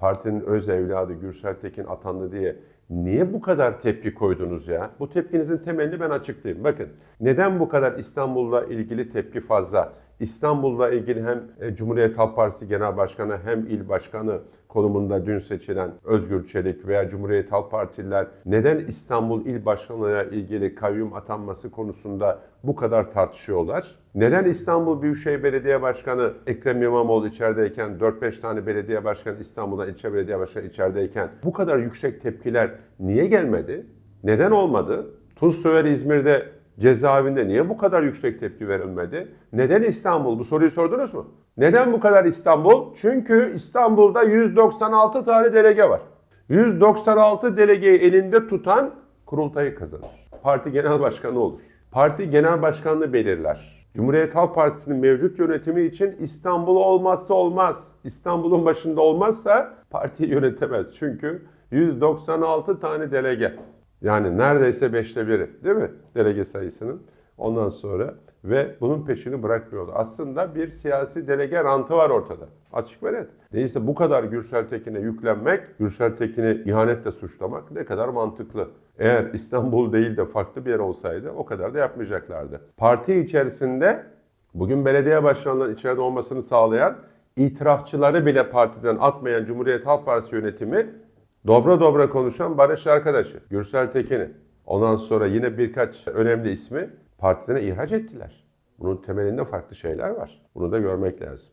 partinin öz evladı Gürsel Tekin atandı diye niye bu kadar tepki koydunuz ya? Bu tepkinizin temelini ben açıklayayım. Bakın neden bu kadar İstanbul'la ilgili tepki fazla? İstanbul'la ilgili hem e, Cumhuriyet Halk Partisi Genel Başkanı hem il başkanı konumunda dün seçilen Özgür Çelik veya Cumhuriyet Halk Partililer neden İstanbul İl Başkanlığı'na ilgili kayyum atanması konusunda bu kadar tartışıyorlar? Neden İstanbul Büyükşehir Belediye Başkanı Ekrem İmamoğlu içerideyken 4-5 tane belediye başkanı İstanbul'da ilçe belediye başkanı içerideyken bu kadar yüksek tepkiler niye gelmedi? Neden olmadı? Tunçsoyer İzmir'de cezaevinde niye bu kadar yüksek tepki verilmedi? Neden İstanbul? Bu soruyu sordunuz mu? Neden bu kadar İstanbul? Çünkü İstanbul'da 196 tane delege var. 196 delegeyi elinde tutan kurultayı kazanır. Parti genel başkanı olur. Parti genel başkanını belirler. Cumhuriyet Halk Partisi'nin mevcut yönetimi için İstanbul olmazsa olmaz. İstanbul'un başında olmazsa parti yönetemez. Çünkü 196 tane delege. Yani neredeyse beşte biri değil mi delege sayısının? Ondan sonra ve bunun peşini bırakmıyordu. Aslında bir siyasi delege rantı var ortada. Açık ve net. Değilse bu kadar Gürsel Tekin'e yüklenmek, Gürsel Tekin'i ihanetle suçlamak ne kadar mantıklı. Eğer İstanbul değil de farklı bir yer olsaydı o kadar da yapmayacaklardı. Parti içerisinde bugün belediye başkanlarının içeride olmasını sağlayan itirafçıları bile partiden atmayan Cumhuriyet Halk Partisi yönetimi dobra dobra konuşan Barış arkadaşı Gürsel Tekin'i ondan sonra yine birkaç önemli ismi partiden ihraç ettiler. Bunun temelinde farklı şeyler var. Bunu da görmek lazım.